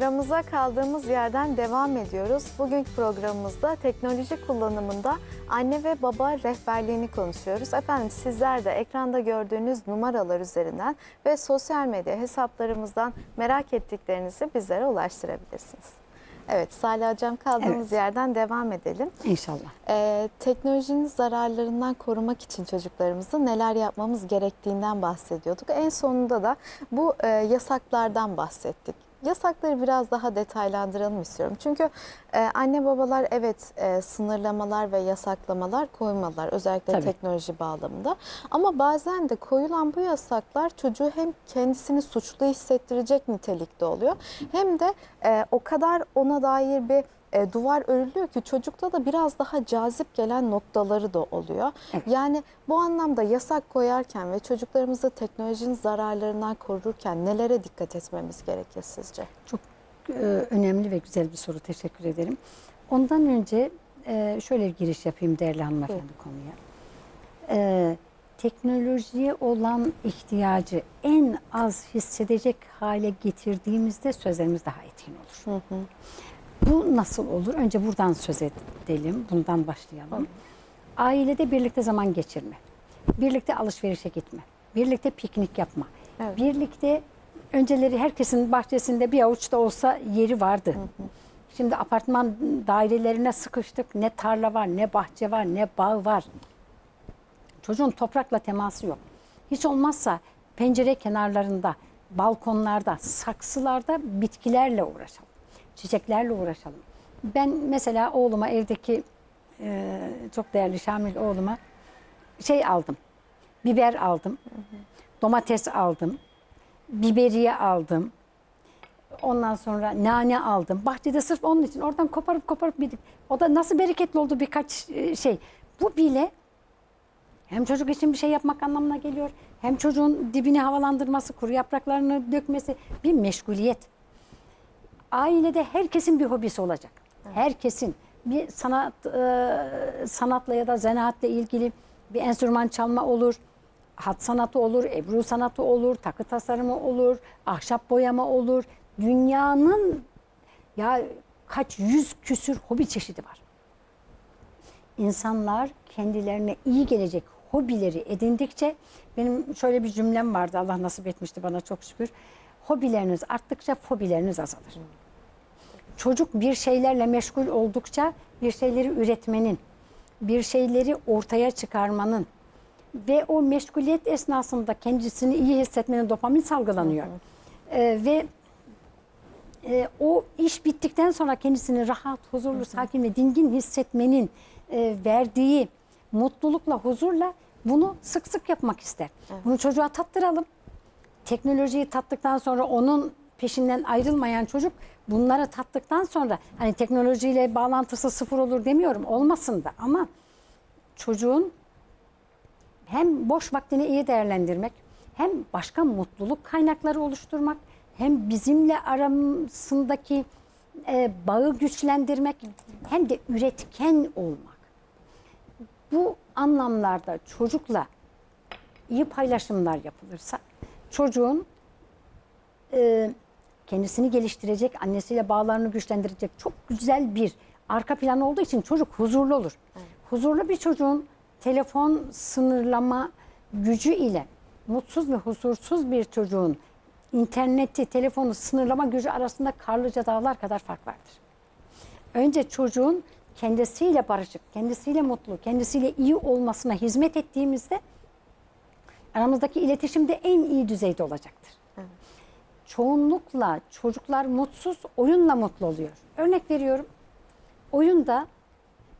Programımıza kaldığımız yerden devam ediyoruz. Bugünkü programımızda teknoloji kullanımında anne ve baba rehberliğini konuşuyoruz. Efendim sizler de ekranda gördüğünüz numaralar üzerinden ve sosyal medya hesaplarımızdan merak ettiklerinizi bizlere ulaştırabilirsiniz. Evet Salih Hocam kaldığımız Evet. yerden devam edelim. İnşallah. Ee, teknolojinin zararlarından korumak için çocuklarımızı neler yapmamız gerektiğinden bahsediyorduk. En sonunda da bu e, yasaklardan bahsettik. Yasakları biraz daha detaylandıralım istiyorum. Çünkü e, anne babalar evet e, sınırlamalar ve yasaklamalar koymalılar özellikle Tabii. teknoloji bağlamında. Ama bazen de koyulan bu yasaklar çocuğu hem kendisini suçlu hissettirecek nitelikte oluyor hem de e, o kadar ona dair bir e, duvar örülüyor ki çocukta da biraz daha cazip gelen noktaları da oluyor. Evet. Yani bu anlamda yasak koyarken ve çocuklarımızı teknolojinin zararlarından korurken nelere dikkat etmemiz gerekir sizce? Çok e, önemli ve güzel bir soru. Teşekkür ederim. Ondan önce e, şöyle bir giriş yapayım değerli hanımefendi konuya. E, teknolojiye olan ihtiyacı en az hissedecek hale getirdiğimizde sözlerimiz daha etkin olur. Bu nasıl olur? Önce buradan söz edelim. Bundan başlayalım. Ailede birlikte zaman geçirme. Birlikte alışverişe gitme. Birlikte piknik yapma. Evet. Birlikte önceleri herkesin bahçesinde bir avuç da olsa yeri vardı. Şimdi apartman dairelerine sıkıştık. Ne tarla var, ne bahçe var, ne bağ var. Çocuğun toprakla teması yok. Hiç olmazsa pencere kenarlarında, balkonlarda, saksılarda bitkilerle uğraşalım. Çiçeklerle uğraşalım. Ben mesela oğluma evdeki e, çok değerli Şamil oğluma şey aldım. Biber aldım. Domates aldım. Biberiye aldım. Ondan sonra nane aldım. Bahçede sırf onun için oradan koparıp koparıp yedik. O da nasıl bereketli oldu birkaç e, şey. Bu bile hem çocuk için bir şey yapmak anlamına geliyor. Hem çocuğun dibini havalandırması, kuru yapraklarını dökmesi bir meşguliyet. Ailede herkesin bir hobisi olacak. Herkesin bir sanat e, sanatla ya da zanaatla ilgili bir enstrüman çalma olur. Hat sanatı olur, ebru sanatı olur, takı tasarımı olur, ahşap boyama olur. Dünyanın ya kaç yüz küsür hobi çeşidi var. İnsanlar kendilerine iyi gelecek hobileri edindikçe benim şöyle bir cümlem vardı Allah nasip etmişti bana çok şükür. Hobileriniz arttıkça fobileriniz azalır. Çocuk bir şeylerle meşgul oldukça bir şeyleri üretmenin, bir şeyleri ortaya çıkarmanın ve o meşguliyet esnasında kendisini iyi hissetmenin dopamin salgılanıyor. Ee, ve e, o iş bittikten sonra kendisini rahat, huzurlu, sakin ve dingin hissetmenin e, verdiği mutlulukla, huzurla bunu sık sık yapmak ister. Bunu çocuğa tattıralım. Teknolojiyi tattıktan sonra onun peşinden ayrılmayan çocuk bunları tattıktan sonra hani teknolojiyle bağlantısı sıfır olur demiyorum olmasın da ama çocuğun hem boş vaktini iyi değerlendirmek, hem başka mutluluk kaynakları oluşturmak, hem bizimle arasındaki e, bağı güçlendirmek, hem de üretken olmak. Bu anlamlarda çocukla iyi paylaşımlar yapılırsa çocuğun e, kendisini geliştirecek, annesiyle bağlarını güçlendirecek çok güzel bir arka plan olduğu için çocuk huzurlu olur. Huzurlu bir çocuğun telefon sınırlama gücü ile mutsuz ve huzursuz bir çocuğun interneti, telefonu sınırlama gücü arasında karlıca dağlar kadar fark vardır. Önce çocuğun kendisiyle barışık, kendisiyle mutlu, kendisiyle iyi olmasına hizmet ettiğimizde aramızdaki iletişim de en iyi düzeyde olacaktır. Çoğunlukla çocuklar mutsuz, oyunla mutlu oluyor. Örnek veriyorum. Oyunda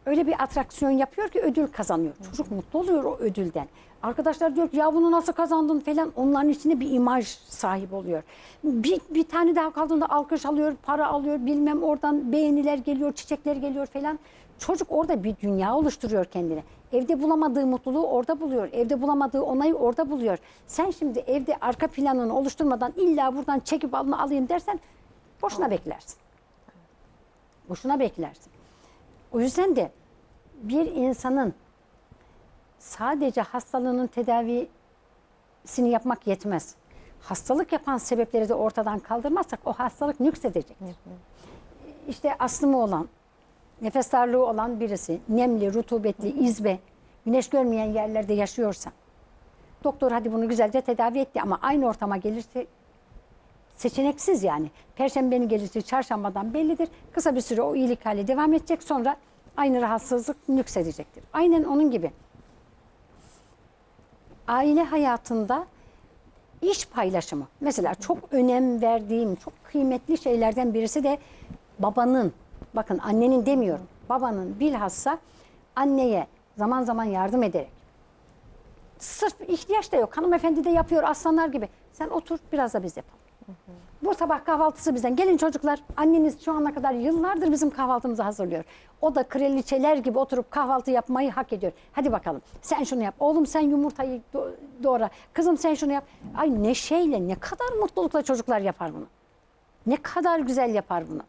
öyle bir atraksiyon yapıyor ki ödül kazanıyor. Çocuk mutlu oluyor o ödülden. Arkadaşlar diyor ki ya bunu nasıl kazandın falan onların içinde bir imaj sahibi oluyor. Bir, bir tane daha kaldığında alkış alıyor, para alıyor, bilmem oradan beğeniler geliyor, çiçekler geliyor falan. Çocuk orada bir dünya oluşturuyor kendine. Evde bulamadığı mutluluğu orada buluyor. Evde bulamadığı onayı orada buluyor. Sen şimdi evde arka planını oluşturmadan illa buradan çekip alını alayım dersen boşuna beklersin. Boşuna beklersin. O yüzden de bir insanın sadece hastalığının tedavisini yapmak yetmez. hastalık yapan sebepleri de ortadan kaldırmazsak o hastalık nüksedecek. İşte astımı olan, nefes darlığı olan birisi, nemli, rutubetli, izbe, güneş görmeyen yerlerde yaşıyorsa, doktor hadi bunu güzelce tedavi etti ama aynı ortama gelirse seçeneksiz yani. Perşembe günü gelirse çarşambadan bellidir. Kısa bir süre o iyilik hali devam edecek sonra aynı rahatsızlık nüksedecektir. Aynen onun gibi. Aile hayatında iş paylaşımı. Mesela çok önem verdiğim, çok kıymetli şeylerden birisi de babanın, bakın annenin demiyorum, babanın bilhassa anneye zaman zaman yardım ederek. Sırf ihtiyaç da yok. Hanımefendi de yapıyor aslanlar gibi. Sen otur biraz da biz yapalım. Bu sabah kahvaltısı bizden. Gelin çocuklar anneniz şu ana kadar yıllardır bizim kahvaltımızı hazırlıyor. O da kraliçeler gibi oturup kahvaltı yapmayı hak ediyor. Hadi bakalım sen şunu yap. Oğlum sen yumurtayı do- doğra. Kızım sen şunu yap. Ay neşeyle ne kadar mutlulukla çocuklar yapar bunu. Ne kadar güzel yapar bunu.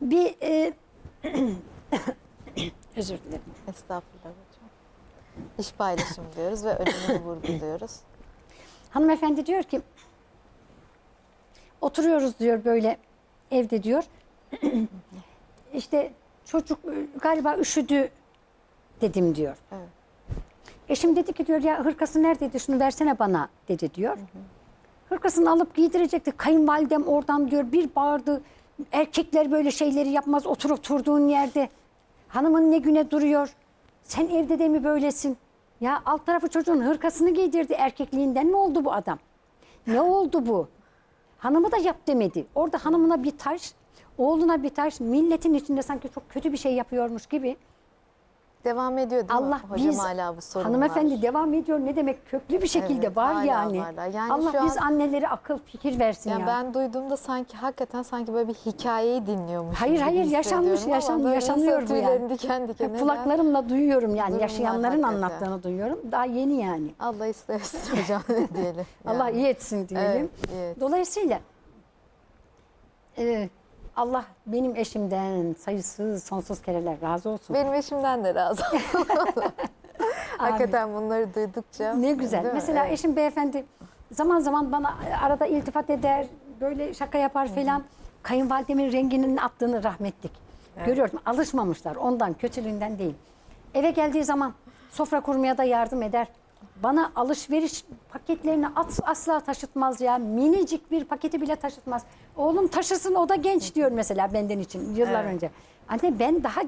Bir e, özür dilerim. Estağfurullah hocam. İş paylaşımı diyoruz ve önemini vurguluyoruz. Hanımefendi diyor ki oturuyoruz diyor böyle evde diyor. işte çocuk e, galiba üşüdü dedim diyor. Evet. Eşim dedi ki diyor ya hırkası neredeydi şunu versene bana dedi diyor. Hırkasını alıp giydirecekti. Kayınvalidem oradan diyor bir bağırdı. Erkekler böyle şeyleri yapmaz otur oturduğun yerde. Hanımın ne güne duruyor. Sen evde de mi böylesin? Ya alt tarafı çocuğun hırkasını giydirdi erkekliğinden mi oldu bu adam? Ne oldu bu? Hanımı da yap demedi. Orada hanımına bir taş, oğluna bir taş, milletin içinde sanki çok kötü bir şey yapıyormuş gibi. Devam ediyor değil Allah mi hocam biz hala bu sorunlar? hanımefendi devam ediyor ne demek köklü bir şekilde Evet, var yani. varlar. Yani Allah şu biz an- annelere akıl fikir versin Yani ya. ben duyduğumda sanki hakikaten sanki böyle bir hikayeyi dinliyormuşum Hayır, hayır, yaşanmış, yaşan- yaşanıyor bu yani. diken diken Kulaklarımla duyuyorum yani yaşayanların hakikaten. anlattığını duyuyorum. Daha yeni yani. Allah istersin hocam ne diyelim. Allah yani. iyi etsin diyelim. Evet, iyi etsin. Dolayısıyla e, Allah benim eşimden sayısız sonsuz kereler razı olsun. Benim eşimden de razı Hakikaten bunları duydukça. Ne güzel. değil mi? Mesela Evet. eşim beyefendi zaman zaman bana arada iltifat eder, böyle şaka yapar falan. Kayınvalidemin renginin attığını rahmetlik. Görüyorum alışmamışlar ondan kötülüğünden değil. Eve geldiği zaman sofra kurmaya da yardım eder. Bana alışveriş paketlerini at- asla taşıtmaz ya. Minicik bir paketi bile taşıtmaz. Oğlum taşısın o da genç diyor mesela benden için yıllar Evet. önce. Anne ben daha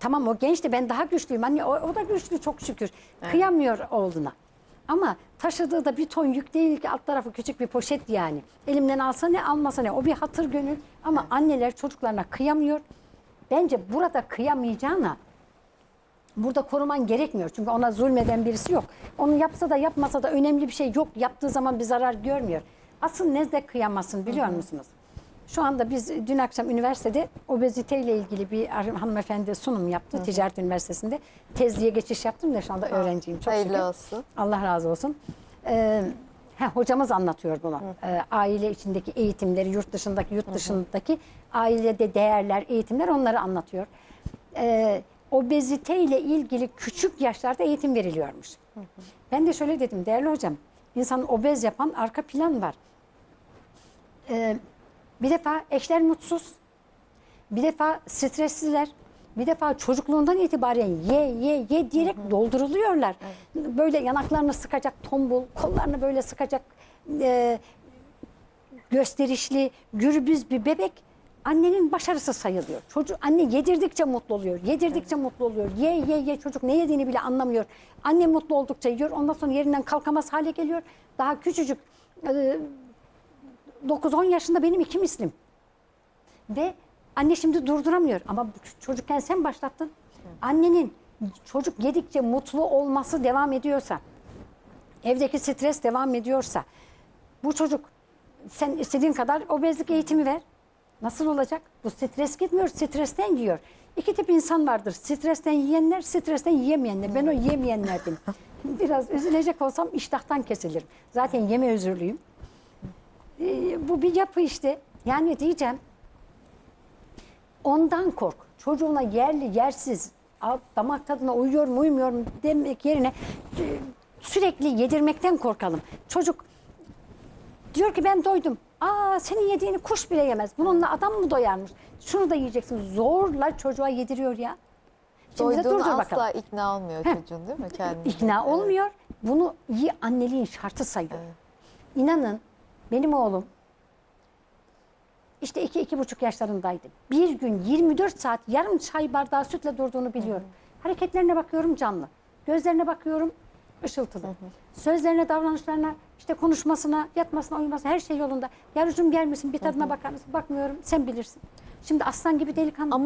tamam o genç de ben daha güçlüyüm. Anne o, o da güçlü çok şükür. Kıyamıyor oğluna. Ama taşıdığı da bir ton yük değil ki alt tarafı küçük bir poşet yani. Elimden alsa ne almasa ne o bir hatır gönül. Ama anneler çocuklarına kıyamıyor. Bence burada kıyamayacağına burada koruman gerekmiyor. Çünkü ona zulmeden birisi yok. Onu yapsa da yapmasa da önemli bir şey yok. Yaptığı zaman bir zarar görmüyor. Asıl nezle kıyamasın biliyor musunuz? Şu anda biz dün akşam üniversitede obezite ile ilgili bir hanımefendi sunum yaptı Ticaret Üniversitesi'nde. Tezliğe geçiş yaptım da şu anda öğrenciyim. Çok Hayırlı şükür. olsun. Allah razı olsun. Ee, heh, hocamız anlatıyor bunu. Ee, aile içindeki eğitimleri, yurt dışındaki, yurt dışındaki ailede değerler, eğitimler onları anlatıyor. Ee, obezite ile ilgili küçük yaşlarda eğitim veriliyormuş. Ben de şöyle dedim değerli hocam, insanı obez yapan arka plan var. Ee, bir defa eşler mutsuz, bir defa stresliler, bir defa çocukluğundan itibaren ye ye ye diyerek dolduruluyorlar. Böyle yanaklarını sıkacak tombul, kollarını böyle sıkacak e, gösterişli, gürbüz bir bebek annenin başarısı sayılıyor. Çocuk anne yedirdikçe mutlu oluyor. Yedirdikçe mutlu oluyor. Ye ye ye çocuk ne yediğini bile anlamıyor. Anne mutlu oldukça yiyor. Ondan sonra yerinden kalkamaz hale geliyor. Daha küçücük e, 9-10 yaşında benim iki mislim. Ve anne şimdi durduramıyor. Ama çocukken sen başlattın. Annenin çocuk yedikçe mutlu olması devam ediyorsa, evdeki stres devam ediyorsa, bu çocuk sen istediğin kadar obezlik eğitimi ver. Nasıl olacak? Bu stres gitmiyor, stresten yiyor. İki tip insan vardır. Stresten yiyenler, stresten yiyemeyenler. Ben o yiyemeyenlerdim. Biraz üzülecek olsam iştahtan kesilirim. Zaten yeme özürlüyüm. Ee, bu bir yapı işte. Yani diyeceğim ondan kork. Çocuğuna yerli yersiz damak tadına uyuyor mu uymuyor mu demek yerine e, sürekli yedirmekten korkalım. Çocuk Diyor ki ben doydum. Aa senin yediğini kuş bile yemez. Bununla adam mı doyarmış? Şunu da yiyeceksin. Zorla çocuğa yediriyor ya. Şimdi dur asla bakalım. ikna olmuyor Heh. çocuğun değil mi? Kendine. İkna Evet. olmuyor. Bunu iyi anneliğin şartı sayıyor. İnanın benim oğlum işte iki, iki buçuk yaşlarındaydı. Bir gün 24 saat yarım çay bardağı sütle durduğunu biliyorum. Hareketlerine bakıyorum canlı. Gözlerine bakıyorum ışıltılı. Sözlerine, davranışlarına, işte konuşmasına, yatmasına, uyumasına her şey yolunda. Yavrucuğum gelmesin bir tadına bakar mısın? Bakmıyorum sen bilirsin. Şimdi aslan gibi delikanlı. Ama